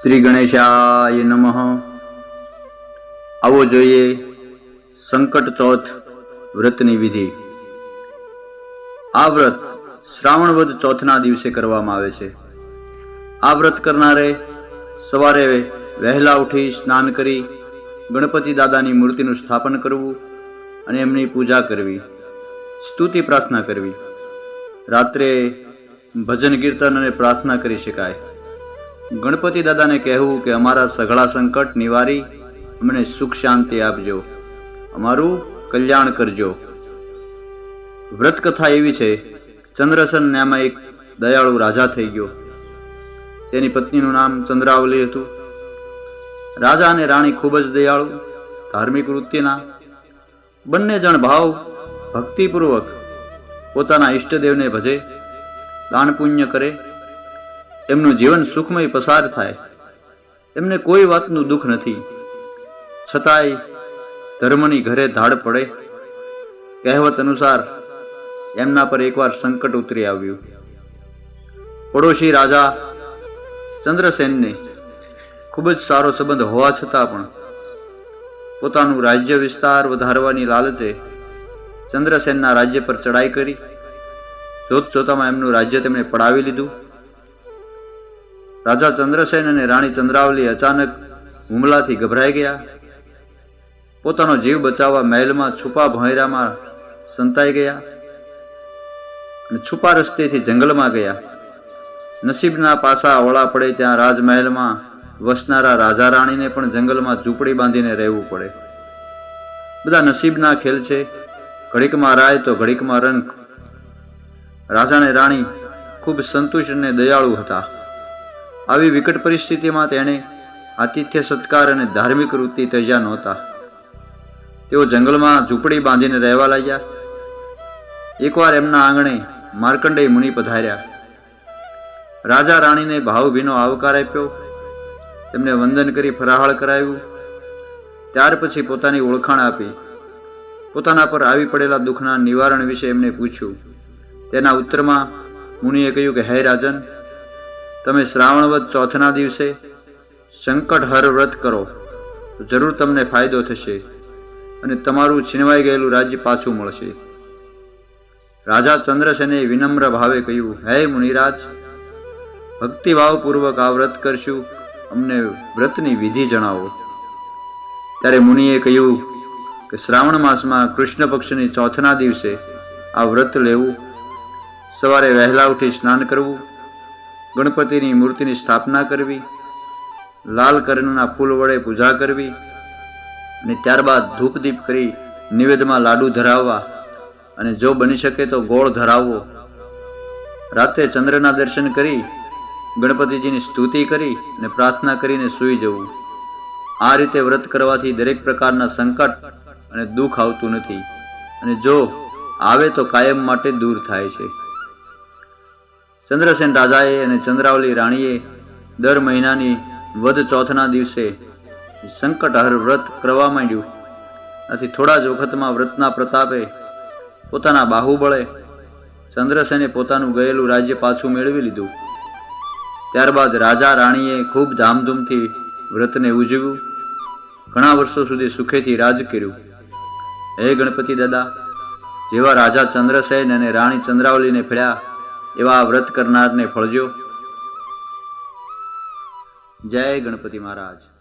શ્રી ગણેશાય નમઃ. આવો જોઈએ સંકટ ચોથ વ્રતની વિધિ. આ વ્રત શ્રાવણ વદ ચોથના દિવસે કરવામાં આવે છે. આ વ્રત કરનારે સવારે વહેલા ઉઠી સ્નાન કરી ગણપતિ દાદાની મૂર્તિનું સ્થાપન કરવું અને એમની પૂજા કરવી, સ્તુતિ પ્રાર્થના કરવી. રાત્રે ભજન કીર્તન અને પ્રાર્થના કરી શકાય. ગણપતિ દાદાને કહેવું કે અમારા સઘળા સંકટ નિવારી અમને સુખ શાંતિ આપજો. અમારું કલ્યાણ કરજો. વ્રત કથા એવી છે, ચંદ્રસન નામાં એક દયાળુ રાજા થઈ ગયો. તેની પત્નીનું નામ ચંદ્રાવલી હતું. રાજા અને રાણી ખૂબ જ દયાળુ, ધાર્મિક વૃત્તિના બંને જણ ભાવ ભક્તિપૂર્વક પોતાના ઈષ્ટદેવને ભજે, દાન પુણ્ય કરે એમનું જીવન સુખમય પસાર થાય. એમને કોઈ વાતનું દુઃખ નથી. છતાંય ધર્મની ઘરે ધાડ પડે. કહેવત અનુસાર એમના પર એકવાર સંકટ ઉતરી આવ્યું. પડોશી રાજા ચંદ્રસેનને ખૂબ જ સારો સંબંધ હોવા છતાં પણ પોતાનું રાજ્ય વિસ્તાર વધારવાની લાલચે ચંદ્રસેનના રાજ્ય પર ચડાઈ કરી. જોત જોતામાં એમનું રાજ્ય તેમણે પડાવી લીધું. રાજા ચંદ્રસેન અને રાણી ચંદ્રાવલી અચાનક હુમલાથી ગભરાઈ ગયા. પોતાનો જીવ બચાવવા મહેલમાં છુપા ભોંયરામાં સંતાઈ ગયા અને છુપા રસ્તેથી જંગલમાં ગયા. નસીબના પાસા ઓળા પડે ત્યાં રાજમહેલમાં વસનારા રાજા રાણીને પણ જંગલમાં ઝૂંપડી બાંધીને રહેવું પડે. બધા નસીબના ખેલ છે. ઘડીકમાં રાય તો ઘડીકમાં રંગ. રાજાને રાણી ખૂબ સંતુષ્ટ અને દયાળુ હતા. આવી વિકટ પરિસ્થિતિમાં તેણે આતિથ્ય સત્કાર અને ધાર્મિક વૃત્તિ ત્યજ્યા નહોતા. તેઓ જંગલમાં ઝૂંપડી બાંધીને રહેવા લાગ્યા. એકવાર એમના આંગણે માર્કંડેય મુનિ પધાર્યા. રાજા રાણીને ભાવભીનો આવકાર આપ્યો. તેમને વંદન કરી ફરાહળ કરાવ્યું ત્યાર પછી પોતાની ઓળખાણ આપી. પોતાના પર આવી પડેલા દુઃખના નિવારણ વિશે એમને પૂછ્યું. તેના ઉત્તરમાં મુનિએ કહ્યું કે, હે રાજન તમે શ્રાવણવદ ચોથના દિવસે સંકટ હર વ્રત કરો, તો જરૂર તમને ફાયદો થશે અને તમારું છીનવાઈ ગયેલું રાજ્ય પાછું મળશે. રાજા ચંદ્રસેને વિનમ્ર ભાવે કહ્યું, હે મુનિરાજ, ભક્તિભાવપૂર્વક આ વ્રત કરશું, અમને વ્રતની વિધિ જણાવો. ત્યારે મુનિએ કહ્યું કે શ્રાવણ માસમાં કૃષ્ણ પક્ષની ચોથના દિવસે આ વ્રત લેવું, સવારે વહેલા ઉઠી સ્નાન કરવું ગણપતિની મૂર્તિની સ્થાપના કરવી, લાલ કર્ણના ફૂલ વડે પૂજા કરવી અને ત્યારબાદ ધૂપદીપ કરી નિવેદમાં લાડુ ધરાવવા. અને જો બની શકે તો ગોળ ધરાવવો. રાતે ચંદ્રના દર્શન કરી ગણપતિજીની સ્તુતિ કરી અને પ્રાર્થના કરીને સૂઈ જવું. આ રીતે વ્રત કરવાથી દરેક પ્રકારના સંકટ અને દુઃખ આવતું નથી. અને જો આવે તો કાયમ માટે દૂર થાય છે. ચંદ્રસેન રાજાએ અને ચંદ્રાવલી રાણીએ દર મહિનાની વધ ચોથના દિવસે સંકટહર વ્રત કરવા માંડ્યું. આથી થોડા જ વખતમાં વ્રતના પ્રતાપે પોતાના બાહુબળે ચંદ્રસેને પોતાનું ગયેલું રાજ્ય પાછું મેળવી લીધું. ત્યારબાદ રાજા રાણીએ ખૂબ ધામધૂમથી વ્રતને ઉજવ્યું. ઘણા વર્ષો સુધી સુખેથી રાજ કર્યું. હે ગણપતિ દાદા, જેવા રાજા ચંદ્રસેન અને રાણી ચંદ્રાવલીને ફેડ્યા એવા વ્રત કરનારને ફળજો. જય ગણપતિ મહારાજ.